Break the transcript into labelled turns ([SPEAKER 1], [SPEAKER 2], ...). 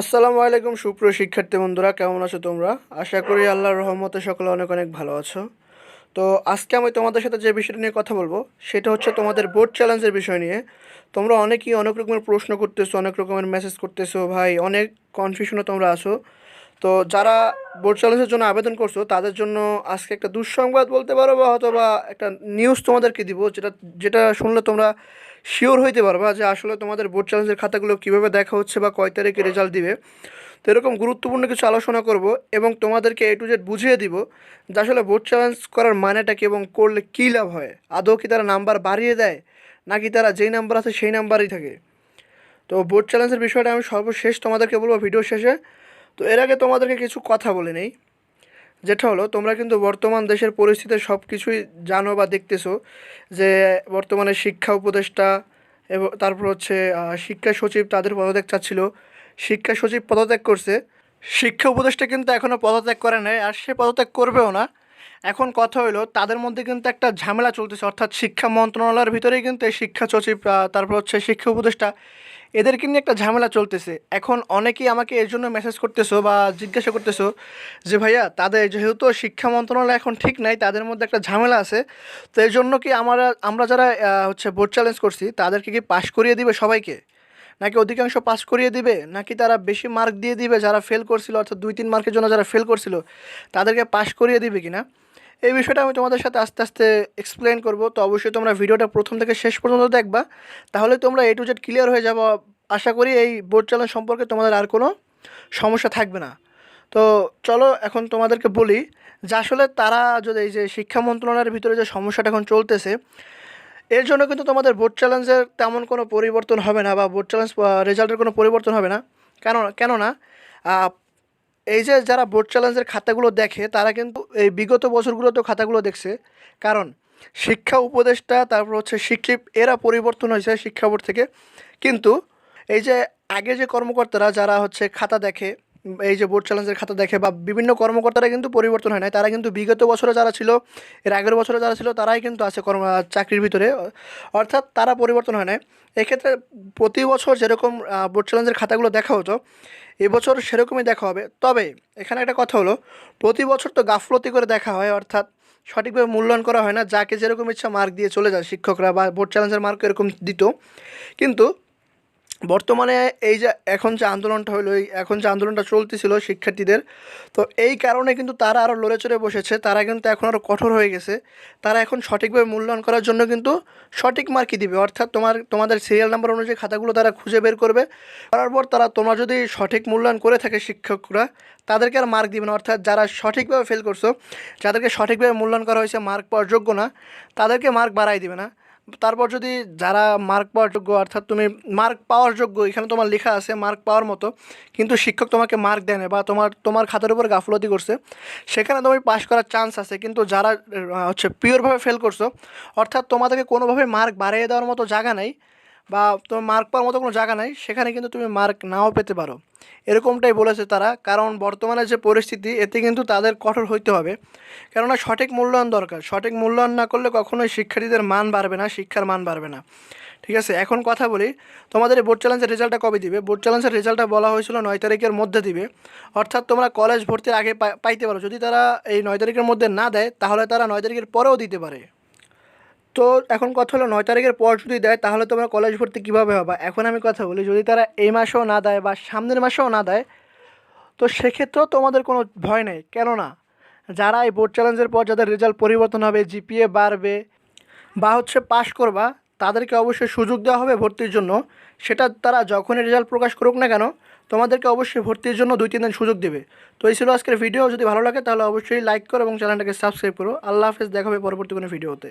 [SPEAKER 1] আসসালামু আলাইকুম, সুপ্রিয় শিক্ষার্থী বন্ধুরা, কেমন আছো তোমরা? আশা করি আল্লাহর রহমতে সকলে অনেক অনেক ভালো আছো। তো আজকে আমি তোমাদের সাথে যে বিষয়টা নিয়ে কথা বলব, সেটা হচ্ছে তোমাদের বোর্ড চ্যালেঞ্জের বিষয় নিয়ে। তোমরা অনেকেই অনেক রকমের প্রশ্ন করতেছো, অনেক রকমের মেসেজ করতেছো, ভাই, অনেক কনফিউশনে তোমরা আছো। তো যারা বোর্ড চ্যালেঞ্জের জন্য আবেদন করছ, তাদের জন্য আজকে একটা দুঃসংবাদ বলতে পারো বা হয়তো বা একটা নিউজ তোমাদেরকে দিব, যেটা যেটা শুনলে তোমরা শিওর হইতে পারবা যে আসলে তোমাদের বোর্ড চ্যালেঞ্জের খাতাগুলো কীভাবে দেখা হচ্ছে বা কয় তারিখে রেজাল্ট দিবে। তো এরকম গুরুত্বপূর্ণ কিছু আলোচনা করব এবং তোমাদেরকে এ টু জেড বুঝিয়ে দিব যে আসলে বোর্ড চ্যালেঞ্জ করার মানেটা কি এবং করলে কী লাভ হয়। আদৌ কি তারা নাম্বার বাড়িয়ে দেয়, নাকি তারা যেই নাম্বার আছে সেই নাম্বারই থাকে। তো বোর্ড চ্যালেঞ্জের বিষয়টা আমি সর্বশেষ তোমাদেরকে বলব ভিডিও শেষে। তো এর আগে তোমাদেরকে কিছু কথা বলে নেই। যেটা হলো, তোমরা কিন্তু বর্তমান দেশের পরিস্থিতি সব কিছুই জানো বা দেখতেছো যে বর্তমানে শিক্ষা উপদেষ্টা এবং, তারপর হচ্ছে শিক্ষা সচিব তাদের পদত্যাগ চাচ্ছিল। শিক্ষা সচিব পদত্যাগ করছে। শিক্ষা উপদেষ্টা কিন্তু এখনও পদত্যাগ করে নাই আর সে পদত্যাগ করবেও না। এখন কথা হলো, তাদের মধ্যে কিন্তু একটা ঝামেলা চলতেছে। অর্থাৎ শিক্ষা মন্ত্রণালয়ের ভিতরেই কিন্তু এই শিক্ষা সচিব তারপর হচ্ছে শিক্ষা উপদেষ্টা এদেরকে নিয়ে একটা ঝামেলা চলতেছে। এখন অনেকেই আমাকে এর জন্য মেসেজ করতেছো বা জিজ্ঞাসা করতেছো যে, ভাইয়া, তাদের যেহেতু শিক্ষা মন্ত্রণালয় এখন ঠিক নাই, তাদের মধ্যে একটা ঝামেলা আছে। তো এই জন্য কি আমরা আমরা যারা হচ্ছে বোর্ড চ্যালেঞ্জ করছি, তাদেরকে কি পাশ করিয়ে দিবে সবাইকে? নাকি অধিকাংশ পাস করিয়ে দিবে? নাকি তারা বেশি মার্ক দিয়ে দিবে যারা ফেল করছিল, অর্থাৎ দুই তিন মার্কের জন্য যারা ফেল করছিল, তাদেরকে পাস করিয়ে দিবে কিনা? এই বিষয়টা আমি তোমাদের সাথে আস্তে আস্তে এক্সপ্লেন করব। তো অবশ্যই তোমরা ভিডিওটা প্রথম থেকে শেষ পর্যন্ত দেখবা। তাহলে তোমরা এ টু জেড ক্লিয়ার হয়ে যাব। আশা করি এই বোর্ড চ্যালেঞ্জ সম্পর্কে তোমাদের আর কোনো সমস্যা থাকবে না। তো চলো এখন তোমাদেরকে বলি যে আসলে তারা যদি এই যে শিক্ষা মন্ত্রণালয়ের ভিতরে যে সমস্যাটা এখন চলতেছে, এর জন্য কিন্তু তোমাদের বোর্ড চ্যালেঞ্জের তেমন কোনো পরিবর্তন হবে না বা বোর্ড চ্যালেঞ্জ রেজাল্টের কোনো পরিবর্তন হবে না। কেন কেননা এই যে যারা বোর্ড চ্যালেঞ্জের খাতাগুলো দেখে, তারা কিন্তু এই বিগত বছরগুলোতেও খাতাগুলো দেখছে। কারণ শিক্ষা উপদেষ্টা, তারপর হচ্ছে শিক্ষিত এরা পরিবর্তন হয়েছে শিক্ষা বোর্ড থেকে। কিন্তু এই যে আগে যে কর্মকর্তারা, যারা হচ্ছে খাতা দেখে এই যে বোর্ড চ্যালেঞ্জের খাতা দেখে বা বিভিন্ন কর্মকর্তারা কিন্তু পরিবর্তন হয় নাই। তারা কিন্তু বিগত বছরে যারা ছিল, এর আগের বছরে যারা ছিল, তারাই কিন্তু আছে কর্ম চাকরির ভিতরে। অর্থাৎ তারা পরিবর্তন হয় নাই। এক্ষেত্রে প্রতি বছর যেরকম বোর্ড চ্যালেঞ্জের খাতাগুলো দেখা হতো, এবছর সেরকমই দেখা হবে। তবে এখানে একটা কথা হলো, প্রতি বছর তো গাফলতি করে দেখা হয়, অর্থাৎ সঠিকভাবে মূল্যায়ন করা হয় না। যাকে যেরকম ইচ্ছা মার্ক দিয়ে চলে যায় শিক্ষকরা বা বোর্ড চ্যালেঞ্জের মার্ক এরকম দিত। কিন্তু বর্তমানে এই যে এখন যে আন্দোলনটা হলো এখন যে আন্দোলনটা চলতেছিল শিক্ষার্থীদের, তো এই কারণে কিন্তু তারা আরও লড়ে চড়ে বসেছে। তারা কিন্তু এখন আরও কঠোর হয়ে গেছে। তারা এখন সঠিকভাবে মূল্যায়ন করার জন্য কিন্তু সঠিক মার্কই দিবে। অর্থাৎ তোমার, তোমাদের সিরিয়াল নাম্বার অনুযায়ী খাতাগুলো তারা খুঁজে বের করবে। করার পর তারা, তোমরা যদি সঠিক মূল্যায়ন করে থাকে শিক্ষকরা, তাদেরকে আর মার্ক দিবে না। অর্থাৎ যারা সঠিকভাবে ফেল করছ, যাদেরকে সঠিকভাবে মূল্যায়ন করা হয়েছে, মার্ক পাওয়ার যোগ্য না, তাদেরকে মার্ক বাড়াই দিবে না। তারপর যদি যারা মার্ক পাওয়ার যোগ্য, অর্থাৎ তুমি মার্ক পাওয়ার যোগ্য, এখানে তোমার লেখা আছে মার্ক পাওয়ার মতো, কিন্তু শিক্ষক তোমাকে মার্ক দেয় না বা তোমার তোমার খাতার উপর গাফলতি করছে, সেখানে তুমি পাস করার চান্স আছে। কিন্তু যারা হচ্ছে পিওরভাবে ফেল করছ, অর্থাৎ তোমাদেরকে কোনোভাবে মার্ক বাড়িয়ে দেওয়ার মতো জায়গা নাই বা তোমার মার্ক পাওয়ার মতো কোনো জায়গা নাই, সেখানে কিন্তু তুমি মার্ক নাও পেতে পারো। এরকমটাই বলেছে তারা, কারণ বর্তমানে যে পরিস্থিতি, এতে কিন্তু তাদের কঠোর হইতে হবে। কেননা সঠিক মূল্যায়ন দরকার। সঠিক মূল্যায়ন না করলে কখনোই শিক্ষার্থীদের মান বাড়বে না, শিক্ষার মান বাড়বে না। ঠিক আছে, এখন কথা বলি, তোমাদের বোর্ড চ্যালেঞ্জের রেজাল্টটা কবে দিবে? বোর্ড চ্যালেঞ্জের রেজাল্টটা বলা হয়েছিল নয় তারিখের মধ্যে দিবে। অর্থাৎ তোমরা কলেজ ভর্তির আগে পাইতে পারো। যদি তারা এই নয় তারিখের মধ্যে না দেয়, তাহলে তারা নয় তারিখের পরেও দিতে পারে। তো এখন কথা হলো নয় তারিখের পর যদি দেয়, তাহলে তোমরা কলেজ ভর্তি কীভাবে হবে? এখন আমি কথা বলি, যদি তারা এই মাসেও না দেয় বা সামনের মাসেও না দেয়, তো সেক্ষেত্রেও তোমাদের কোনো ভয় নেই। কেননা, যারা এই বোর্ড চ্যালেঞ্জের পর যাদের রেজাল্ট পরিবর্তন হবে জিপিএ বাড়বে বা হচ্ছে পাশ করবা, তাদেরকে অবশ্যই সুযোগ দেওয়া হবে ভর্তির জন্য। সেটা তারা যখনই রেজাল্ট প্রকাশ করুক না কেন, তোমাদেরকে অবশ্যই ভর্তির জন্য দুই, তিন দিন সুযোগ দেবে। তো এই ছিল আজকের ভিডিও যদি ভালো লাগে তাহলে অবশ্যই লাইক করো এবং চ্যানেলটাকে সাবস্ক্রাইব করো। আল্লাহ হাফেজ দেখাবে পরবর্তী কোনো ভিডিওতে